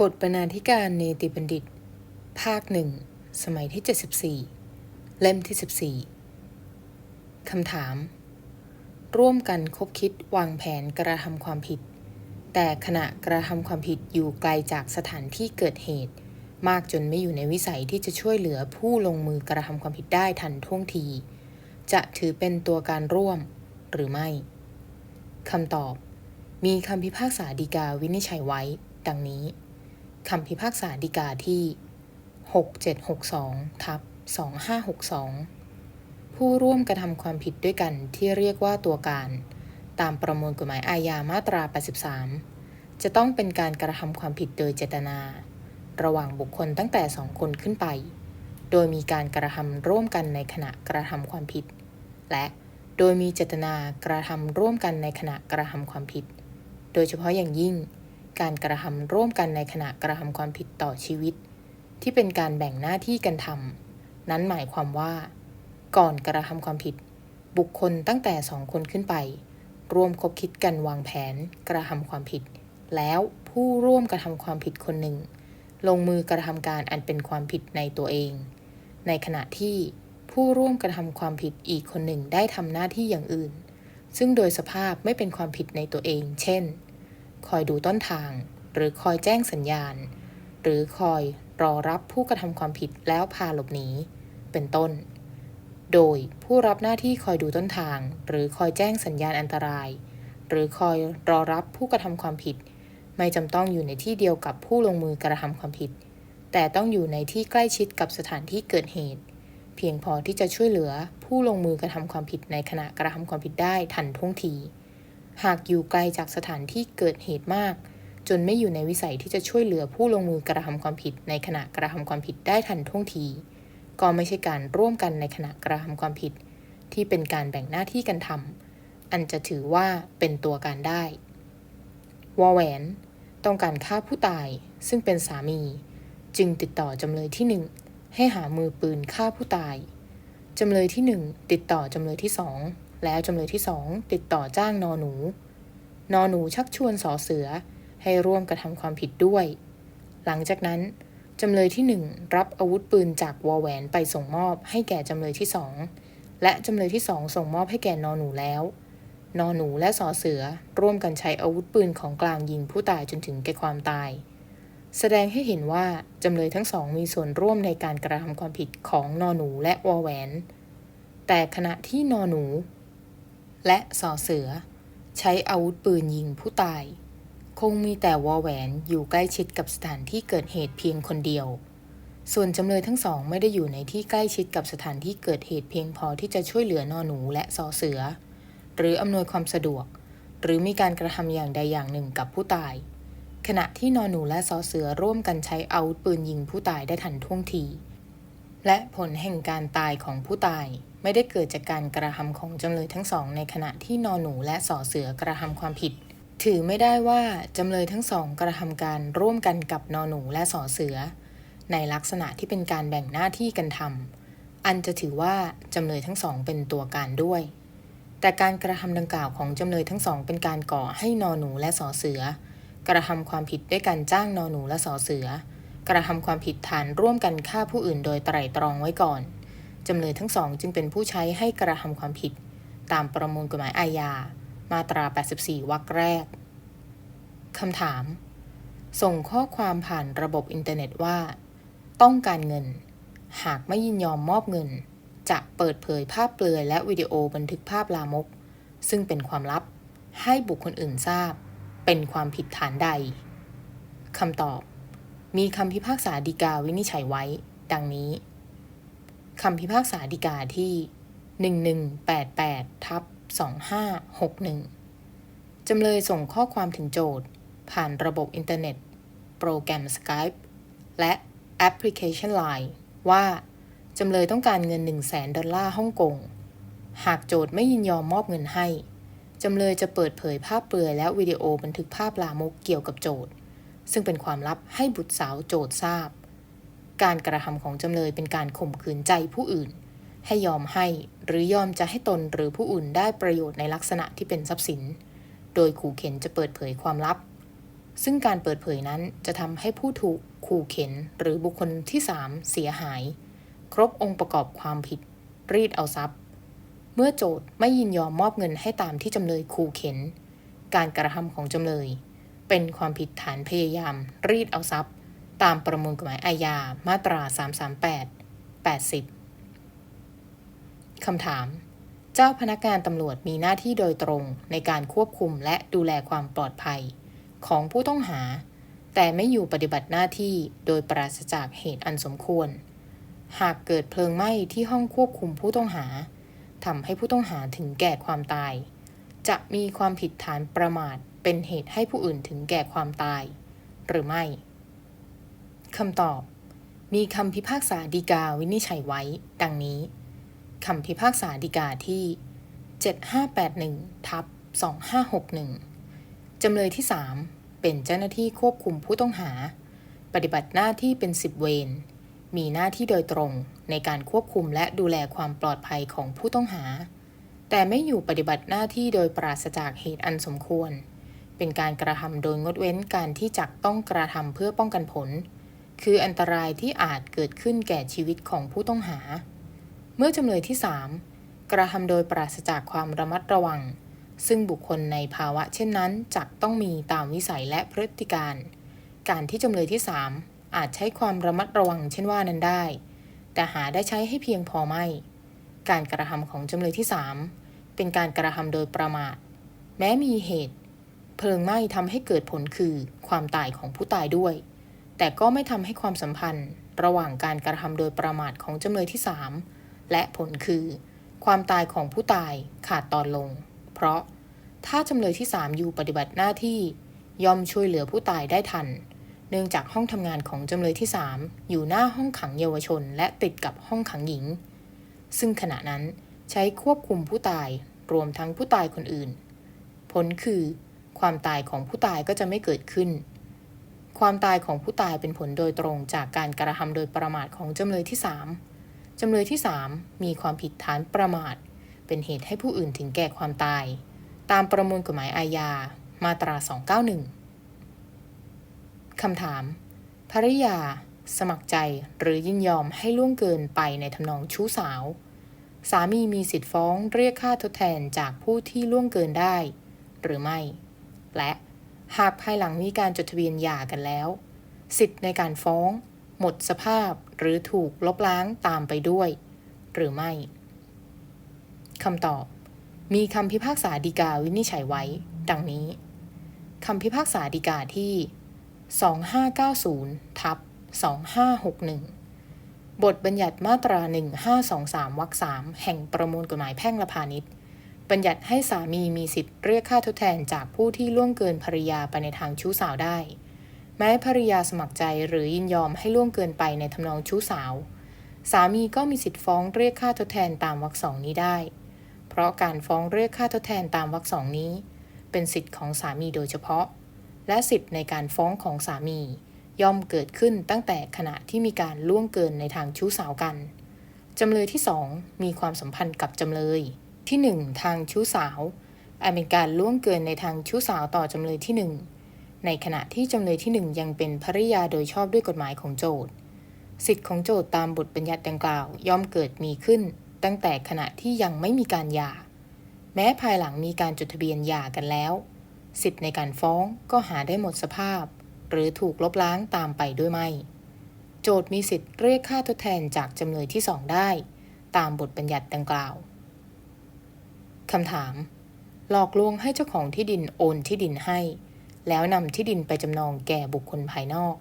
บทบรรณาธิการเนติบัณฑิต ภาคหนึ่ง สมัยที่ 74 เล่มที่ 14 คำถาม ร่วมกันคบคิดวางแผนกระทำความผิด แต่ขณะกระทำความผิดอยู่ไกลจากสถานที่เกิดเหตุ มากจนไม่อยู่ในวิสัยที่จะช่วยเหลือผู้ลงมือกระทำความผิดได้ทันท่วงที จะถือเป็นตัวการร่วมหรือไม่คำตอบ มีคำพิพากษาฎีกาวินิจฉัยไว้ ดังนี้คำพิพากษาฎีกาที่ 6762ทับ2562 ผู้ร่วมกระทำความผิดด้วยกันที่เรียกว่าตัวการ ตามประมวลกฎหมายอาญามาตรา 83 จะต้องเป็นการกระทำความผิดโดยเจตนา ระหว่างบุคคลตั้งแต่สองคนขึ้นไป โดยมีการกระทำร่วมกันในขณะกระทำความผิด และโดยมีเจตนากระทำร่วมกันในขณะกระทำความผิด โดยเฉพาะอย่างยิ่ง การกระทำร่วมกันในขณะกระทำความผิดต่อชีวิต ที่เป็นการแบ่งหน้าที่กันทำนั้นหมายความว่า ก่อนกระทำความผิด บุคคลตั้งแต่สองคนขึ้นไป ร่วมคบคิดกันวางแผนกระทำความผิด แล้วผู้ร่วมกระทำความผิดคนหนึ่ง ลงมือกระทำการอันเป็นความผิดในตัวเอง ในขณะที่ผู้ร่วมกระทำความผิดอีกคนหนึ่งได้ทำหน้าที่อย่างอื่น ซึ่งโดยสภาพไม่เป็นความผิดในตัวเอง เช่น คอยดูต้นทาง หรือคอยแจ้งสัญญาณ หรือคอยรอรับผู้กระทำความผิดแล้วพาหลบหนี เป็นต้น โดยผู้รับหน้าที่คอยดูต้นทาง หรือคอยแจ้งสัญญาณอันตราย หรือคอยรอรับผู้กระทำความผิด ไม่จำต้องอยู่ในที่เดียวกับผู้ลงมือกระทำความผิด แต่ต้องอยู่ในที่ใกล้ชิดกับสถานที่เกิดเหตุ เพียงพอที่จะช่วยเหลือผู้ลงมือกระทำความผิดในขณะกระทำความผิดได้ทันท่วงที หากอยู่ไกลจากสถานที่เกิดเหตุมาก จนไม่อยู่ในวิสัยที่จะช่วยเหลือผู้ลงมือกระทำความผิดในขณะกระทำความผิดได้ทันท่วงที ก็ไม่ใช่การร่วมกันในขณะกระทำความผิด ที่เป็นการแบ่งหน้าที่กันทำอันจะถือว่าเป็นตัวการได้ วอแหวน ต้องการฆ่าผู้ตายซึ่งเป็นสามี จึงติดต่อจำเลยที่หนึ่งให้หามือปืนฆ่าผู้ตาย จำเลยที่หนึ่งติดต่อจำเลยที่สองแล้วจำเลยที่สองติดต่อจ้างนอหนู นอหนูชักชวนสอเสือให้ร่วมกระทำความผิดด้วย หลังจากนั้นจำเลยที่หนึ่งรับอาวุธปืนจากวอแหวนไปส่งมอบให้แก่จำเลยที่สองและจำเลยที่สองส่งมอบให้แก่นอหนูแล้ว นอหนูและสอเสือร่วมกันใช้อาวุธปืนของกลางยิงผู้ตายจนถึงแก่ความตาย แสดงให้เห็นว่าจำเลยทั้งสองมีส่วนร่วมในการกระทำความผิดของนอหนูและวอแหวน แต่ขณะที่นอหนู และสอเสือ ใช้อาวุธปืนยิงผู้ตาย คงมีแต่วอแหวนอยู่ใกล้ชิดกับสถานที่เกิดเหตุเพียงคนเดียว ส่วนจำเลยทั้งสองไม่ได้อยู่ในที่ใกล้ชิดกับสถานที่เกิดเหตุเพียงพอที่จะช่วยเหลือนอหนูและสอเสือ หรืออำนวยความสะดวก หรือมีการกระทำอย่างใดอย่างหนึ่งกับผู้ตาย ขณะที่นอหนูและสอเสือร่วมกันใช้อาวุธปืนยิงผู้ตายได้ทันท่วงที และผลแห่งการตายของผู้ตายไม่ได้เกิดจากการกระทำของจำเลยทั้งสอง ในขณะที่นอหนูและสอเสือกระทำความผิด ถือไม่ได้ว่าจำเลยทั้งสองกระทำการร่วมกันกับนอหนูและสอเสือ ในลักษณะที่เป็นการแบ่งหน้าที่กันทำอันจะถือว่าจำเลยทั้งสองเป็นตัวการด้วย แต่การกระทำดังกล่าวของจำเลยทั้งสองเป็นการก่อให้นอหนูและสอเสือ กระทำความผิดด้วยการจ้างนอหนูและสอเสือ กระทำความผิดฐานร่วมกันฆ่าผู้อื่นโดยไตร่ตรองไว้ก่อนจำเลยทั้งสองจึงเป็นผู้ใช้ให้กระทำความผิด ตามประมวลกฎหมายอาญา มาตรา 84 วรรคแรกคำถาม ส่งข้อความผ่านระบบอินเทอร์เน็ตว่า ต้องการเงิน หากไม่ยินยอมมอบเงิน จะเปิดเผยภาพเปลือยและวิดีโอบันทึกภาพลามก ซึ่งเป็นความลับให้บุคคลอื่นทราบ เป็นความผิดฐานใดคำตอบ มีคำพิพากษาฎีกาวินิจฉัยไว้ ดังนี้คำพิพากษาฎีกาที่ 1188ทับ2561 จำเลยส่งข้อความถึงโจทย์ ผ่านระบบอินเทอร์เน็ต โปรแกรม Skype และแอปพลิเคชัน Line ว่า จำเลยต้องการเงิน 1 0 0 0 0แสนดอลลาร์ฮ่องกง หากโจทย์ไม่ยินยอมมอบเงินให้ จำเลยจะเปิดเผยภาพเปลือยและวิดีโอบันทึกภาพลามกเกี่ยวกับโจทย์ ซึ่งเป็นความลับให้บุตรสาวโจทย์ทราบ การกระทำของจำเลยเป็นการข่มขืนใจผู้อื่น ให้ยอมให้หรือยอมจะให้ตนหรือผู้อื่นได้ประโยชน์ในลักษณะที่เป็นทรัพย์สิน โดยขู่เข็นจะเปิดเผยความลับ ซึ่งการเปิดเผยนั้นจะทำให้ผู้ถูกขู่เข็นหรือบุคคลที่ 3 เสียหาย ครบองค์ประกอบความผิด รีดเอาทรัพย์ เมื่อโจทย์ไม่ยินยอมมอบเงินให้ตามที่จำเลยขู่เข็น การกระทำของจำเลย เป็นความผิดฐานพยายาม รีดเอาทรัพย์ ตามประมวลกฎหมายอาญามาตรา 338 80 คำถาม เจ้าพนักงานตำรวจมีหน้าที่โดยตรงในการควบคุมและดูแลความปลอดภัย ของผู้ต้องหา แต่ไม่อยู่ปฏิบัติหน้าที่โดยปราศจากเหตุอันสมควร หากเกิดเพลิงไหม้ที่ห้องควบคุมผู้ต้องหาทำให้ผู้ต้องหาถึงแก่ความตาย จะมีความผิดฐานประมาทเป็นเหตุให้ผู้อื่นถึงแก่ความตาย หรือไม่คำตอบ มีคำพิพากษาฎีกาวินิจฉัยไว้ ดังนี้คำพิพากษาฎีกาที่ 7581ทับ2561 จำเลยที่ 3 เป็นเจ้าหน้าที่ควบคุมผู้ต้องหา ปฏิบัติหน้าที่เป็นสิบเวร มีหน้าที่โดยตรงในการควบคุมและดูแลความปลอดภัยของผู้ต้องหา แต่ไม่อยู่ปฏิบัติหน้าที่โดยปราศจากเหตุอันสมควร เป็นการกระทำโดยงดเว้นการที่จักต้องกระทำเพื่อป้องกันผล คืออันตรายที่อาจเกิดขึ้นแก่ชีวิตของผู้ต้องหา เมื่อจำเลยที่ 3 กระทำโดยปราศจากความระมัดระวัง ซึ่งบุคคลในภาวะเช่นนั้นจักต้องมีตามวิสัยและพฤติการ การที่จำเลยที่ 3 อาจใช้ความระมัดระวังเช่นว่านั้นได้ แต่หาได้ใช้ให้เพียงพอไม่ การกระทำของจำเลยที่ 3 เป็นการกระทำโดยประมาท แม้มีเหตุ เพลิงไหม้ทำให้เกิดผลคือความตายของผู้ตายด้วย แต่ก็ไม่ทำให้ความสัมพันธ์ ระหว่างการกระทำโดยประมาทของจำเลยที่ 3 และผลคือ ความตายของผู้ตายขาดตอนลง เพราะถ้าจำเลยที่ 3 อยู่ปฏิบัติหน้าที่ย่อมช่วยเหลือผู้ตายได้ทัน เนื่องจากห้องทำงานของจำเลยที่ 3 อยู่หน้าห้องขังเยาวชน และติดกับห้องขังหญิง ซึ่งขณะนั้นใช้ควบคุมผู้ตายรวมทั้งผู้ตายคนอื่น ผลคือ ความตายของผู้ตายก็จะไม่เกิดขึ้น ความตายของผู้ตายเป็นผลโดยตรงจากการกระทำโดยประมาทของจำเลยที่ 3จำเลยที่ 3 มีความผิดฐานประมาท เป็นเหตุให้ผู้อื่นถึงแก่ความตาย ตามประมวลกฎหมายอาญามาตรา 291 คำถาม ภริยา สมัครใจหรือยินยอมให้ล่วงเกินไปในทำนองชู้สาว สามีมีสิทธิ์ฟ้องเรียกค่าทดแทนจากผู้ที่ล่วงเกินได้ หรือไม่ และหากภายหลังมีการจดทะเบียนหย่ากันแล้ว สิทธิ์ในการฟ้อง หมดสภาพหรือถูกลบล้างตามไปด้วย หรือไม่คำตอบ มีคำพิพากษาฎีกาวินิจฉัยไว้ ดังนี้คำพิพากษาฎีกาที่ 2590ทับ2561 บทบัญญัติมาตรา 1523วรรค3แห่งประมวลกฎหมายแพ่งและพาณิชย์ บัญญัติให้สามีมีสิทธิ์เรียกค่าทดแทนจากผู้ที่ล่วงเกินภริยาไปในทางชู้สาวได้ แม้ภริยาสมัครใจหรือยินยอมให้ล่วงเกินไปในทำนองชู้สาว สามีก็มีสิทธิ์ฟ้องเรียกค่าทดแทนตามวรรคสองนี้ได้ เพราะการฟ้องเรียกค่าทดแทนตามวรรคสองนี้ เป็นสิทธิ์ของสามีโดยเฉพาะ และสิทธิ์ในการฟ้องของสามี ย่อมเกิดขึ้นตั้งแต่ขณะที่มีการล่วงเกินในทางชู้สาวกัน จำเลยที่ 2 มีความสัมพันธ์กับจำเลย ที่ 1 ทางชู้สาวอาจเป็นการล่วงเกินในทางชู้สาวต่อจำเลยที่ 1 ในขณะที่จำเลยที่ 1 ยังเป็นภริยาโดยชอบด้วยกฎหมายของโจทย์สิทธิ์ของโจทย์ตามบทบัญญัติดังกล่าว ย่อมเกิดมีขึ้น ตั้งแต่ขณะที่ยังไม่มีการหย่า แม้ภายหลังมีการจดทะเบียนหย่ากันแล้ว สิทธิ์ในการฟ้องก็หาได้หมดสภาพ หรือถูกลบล้างตามไปด้วยไม่ โจทย์มีสิทธิ์เรียกค่าทดแทนจากจำเลยที่สองได้ ตามบทบัญญัติดังกล่าวคำถาม หลอกลวงให้เจ้าของที่ดินโอนที่ดินให้ แล้วนำที่ดินไปจำนองแก่บุคคลภายนอก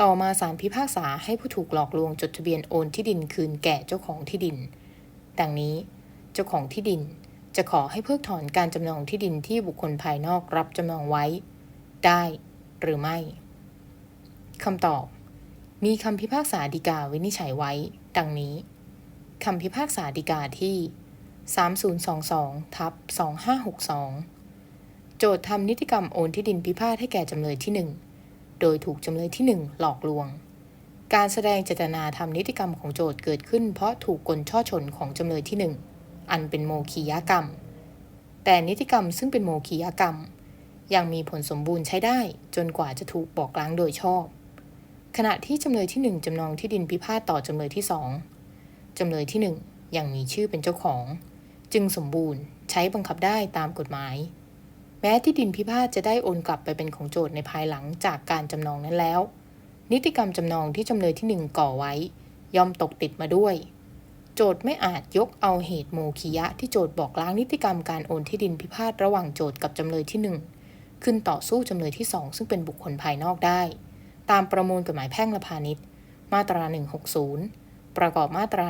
ต่อมาศาลพิพากษาให้ผู้ถูกหลอกลวงจดทะเบียนโอนที่ดินคืนแก่เจ้าของที่ดิน ดังนี้ เจ้าของที่ดิน จะขอให้เพิกถอนการจำนองที่ดินที่บุคคลภายนอกรับจำนองไว้ ได้หรือไม่คำตอบ มีคำพิพากษาฎีกาวินิจฉัยไว้ ดังนี้คำพิพากษาฎีกาที่ 3022ทับ2562 โจทย์ทำนิติกรรมโอนที่ดินพิพาทให้แก่จำเลยที่ 1 โดยถูกจำเลยที่ 1 หลอกลวง การแสดงเจตนาทำนิติกรรมของโจทก์เกิดขึ้นเพราะถูกกลช่อชนของจำเลยที่ 1 อันเป็นโมคียกรรม แต่นิติกรรมซึ่งเป็นโมคียกรรม ยังมีผลสมบูรณ์ใช้ได้จนกว่าจะถูกบอกล้างโดยชอบ ขณะที่จำเลยที่ 1จำนองที่ดินพิพาทต่อจำเลยที่ 2จำเลยที่ 1 ยังมีชื่อเป็นเจ้าของ จึงสมบูรณ์ใช้บังคับได้ตามกฎหมาย แม้ที่ดินพิพาทจะได้โอนกลับไปเป็นของโจทย์ในภายหลังจากการจำนองนั้นแล้ว นิติกรรมจำนองที่จำเลยที่หนึ่งก่อไว้ ย่อมตกติดมาด้วย โจทย์ไม่อาจยกเอาเหตุโมคิยะที่โจทย์บอกล้างนิติกรรมการโอนที่ดินพิพาทระหว่างโจทย์กับจำเลยที่หนึ่งขึ้นต่อสู้จำเลยที่สองซึ่งเป็นบุคคลภายนอกได้ ตามประมวลกฎหมายแพ่งและพาณิชย์ มาตรา 160 ประกอบมาตรา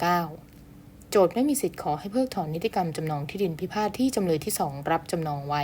1329 โจทย์ไม่มีสิทธิ์ขอให้เพิกถอนนิติกรรมจำนองที่ดินพิพาทที่จำเลยที่สองรับจำนองไว้